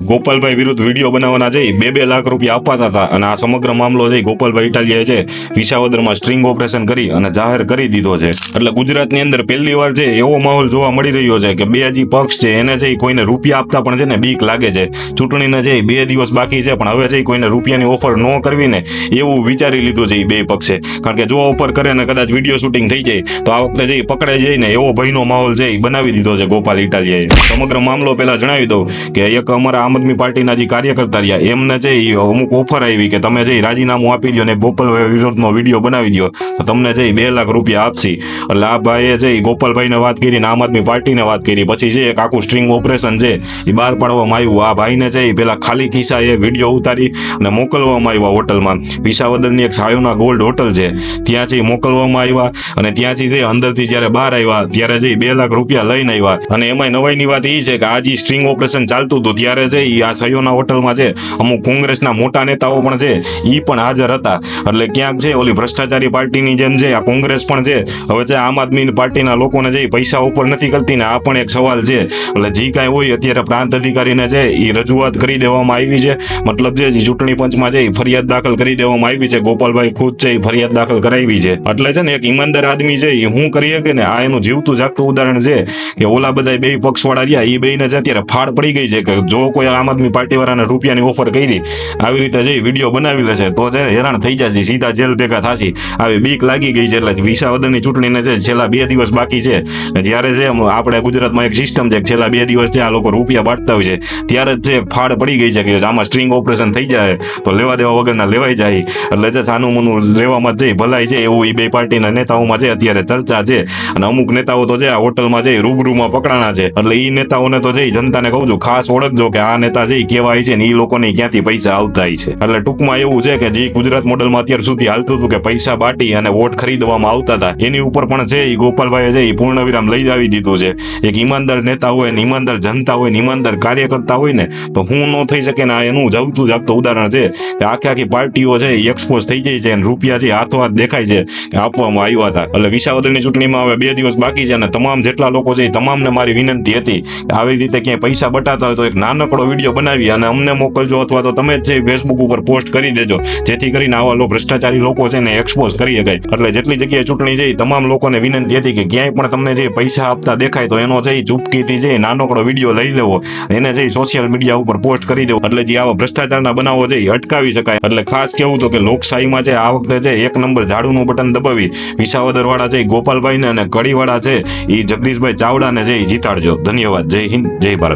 ગોપાલભાઈ વિરુદ્ધ વીડિયો બનાવવાના જઈ બે બે લાખ રૂપિયા અપાતા હતા અને આ સમગ્ર મામલો જઈ ગોપાલભાઈ ઇટાલિયાએ છે. વિસાવદરમાં સ્ટ્રિંગ ઓપરેશન કરી અને જાહેર કરી દીધો છે. એટલે ગુજરાતની અંદર પહેલી વાર છે એવો માહોલ જોવા મળી રહ્યો છે કે બે હજી પક્ષ છે એને છે કોઈને રૂપિયા આપતા પણ છે ને બીક લાગે છે. ચૂંટણીને છે બે દિવસ બાકી છે પણ હવે છે કોઈને રૂપિયાની ઓફર ન કરવી ને એવું વિચારી લીધું છે એ બે પક્ષે. કારણ કે જો ઓફર કરે ને કદાચ વીડિયો શૂટિંગ થઈ જાય, તો આ વખતે જઈ પકડાઈ જાય ને એવો ભયનો માહોલ છે બનાવી દીધો છે ગોપાલ ઇટાલિયાએ. સમગ્ર મામલો પહેલા જણાવી દઉં કે એક અમારા આમ આદમી પાર્ટીના જે કાર્યકર્તા રહ્યા, એમને છે એ અમુક ઓફર આવી કે તમે જે રાજીનામું આપી દો ને ગોપાલ વિરોધનો વીડિયો બનાવી દો તો તમને જે બે લાખ રૂપિયા આપશી. એટલે આ ભાઈએ છે ગોપાલભાઈને વાત કરી ને આમ આદમી પાર્ટીને વાત કરી. પછી છે એક આખું સ્ટ્રિંગ ઓપરેશન છે એ બહાર પાડવામાં આવ્યું. આ ભાઈને છે એ પેલા ખાલી ખિસ્સાએ વીડિયો ઉતારી અને મોકલવામાં આવ્યા હોટલમાં. વિસાવદરની એક સાયોના ગોલ્ડ હોટલ છે. ત્યાંથી મોકલવામાં આવ્યા અને ત્યાંથી તે અંદરથી જ્યારે બહાર આવ્યા, ત્યારે જે બે લાખ રૂપિયા લઈને આવ્યા. અને એમાં નવાઈની વાત એ છે કે આ જે સ્ટ્રિંગ ઓપરેશન ચાલતું હતું, ત્યારે છે એ આ સયોના હોટલમાં છે, અમુક કોંગ્રેસના મોટા નેતાઓ પણ છે એ પણ હાજર હતા. એટલે ક્યાંક છે ઓલી ભ્રષ્ટાચારી પાર્ટીની જેમ છે આ કોંગ્રેસ પણ છે, હવે છે આમ આદમી પાર્ટીના લોકોને ઈ પૈસા ઉપર નથી કરતી ને આ પણ એક સવાલ છે. એટલે જે કાંઈ હોય અત્યારે પ્રાંત અધિકારીને છે એ રજૂઆત કરી દેવામાં આવી છે. મતલબ જે ચૂંટણી પંચમાં છે એ ફરિયાદ દાખલ કરી દેવામાં આવી છે, ગોપાલભાઈ ખુદ છે એ ફરિયાદ દાખલ કરાવી છે. એટલે છે ને એક ઈમાનદાર આદમી છે એ હું કરી શકે ને આ એનું જીવતું જાગતું ઉદાહરણ છે કે ઓલા બધા બે પક્ષવાળા રહ્યા એ બેને છે અત્યારે ફાળ પડી ગઈ છે કે જો કોઈ આમ આદમી પાર્ટી વાળાને રૂપિયાની ઓફર કરી, આવી રીતે જઈ વીડિયો બનાવી લેશે તો છે હેરાન થઈ જશે, સીધા જેલ ભેગા થશે. આવી બીક લાગી ગઈ છે, એટલે વિસાવદરની ચૂંટણીને છે છેલ્લા બે દિવસ બાકી છે, જ્યારે છે આપણે ગુજરાતમાં એક સિસ્ટમ છે છેલ્લા બે દિવસ છે આ લોકો રૂપિયા બાંટતા હોય છે, ત્યારે જ છે ફાળ પડી ગઈ છે કે આમાં સ્ટ્રિંગ ઓપરેશન થઈ જાય, તો લેવા દેવા વગરના લેવાઈ જાય. એટલે છે સાનું મનું લેવામાં જ જઈ ભલાઈ છે, એવું એ બે પાર્ટીના નેતાઓમાં છે, અત્યારે ચર્ચા છે. અને અમુક નેતાઓ તો છે આ હોટલમાં જઈ રૂબરૂમાં પકડાણા છે, એટલે એ નેતાઓને તો જઈ જનતાને કહું છું, ખાસ ઓળખજો કે આ નેતા છે કહેવાય છે ને એ લોકોને ક્યાંથી પૈસા આવતા છે. એટલે ટૂંકમાં એવું છે કે જે ગુજરાત મોડલમાં અત્યાર સુધી હાલતું હતું કે પૈસા બાટી અને વોટ ખરીદવામાં આવતા હતા, એની ઉપર પણ છે એ ગોપાલભાઈએ છે એ પૂર્ણ વિરામ લઈ આવી દીધું છે. એક ઈમાનદાર નેતા હોય ને ઈમાનદાર જનતા હોય ને ઈમાનદાર કાર્યકર્તા હોય ને, તો હું ન થઈ શકે ને આ એનું જાવતું જાગતું ઉદાહરણ છે કે આખી આખી પાર્ટીઓ છે એ એક્સપોઝ થઈ જાય છે અને રૂપિયા જે હાથો હાથ દેખાય છે કે આપવામાં આવ્યા હતા. એટલે વિસાવદરની ચૂંટણીમાં હવે બે દિવસ બાકી છે અને તમામ જેટલા લોકો છે એ તમામને મારી વિનંતી હતી આવી રીતે ક્યાંય પૈસા બટાતા હોય તો એક નાનકડો વીડિયો બનાવી અને અમને મોકલજો અથવા તો તમે જ ફેસબુક ઉપર પોસ્ટ કરી દેજો. જેથી કરીને આવા લો ભ્રષ્ટાચારી લોકો છે ને એક્સપોઝ કરી શકાય એટલે જેટલી જગ્યાએ ચૂંટણી જઈ તમામ લોકોને વિનંતી હતી કે ક્યાંય પણ તમને જે પૈસા આપતા દેખાય તો એનો એ ચૂપકીથી જે નાનકડો વીડિયો લઈ લેવો. એને જઈ સોશિયલ મીડિયા ઉપર પોસ્ટ કરી દેવો. એટલે જે આવા ભ્રષ્ટાચારના બનાવો છે અટકાવી શકાય. એટલે ખાસ કેવું તો કે લોકશાહીમાં છે આ વખતે છે એક નંબર ઝાડુનું બટન દબાવી વિસાવદર વાળા છે ગોપાલભાઈને અને કડીવાળા છે એ જગદીશભાઈ ચાવડાને જઈ જીતાડજો. ધન્યવાદ. જય હિન્દ. જય ભારત.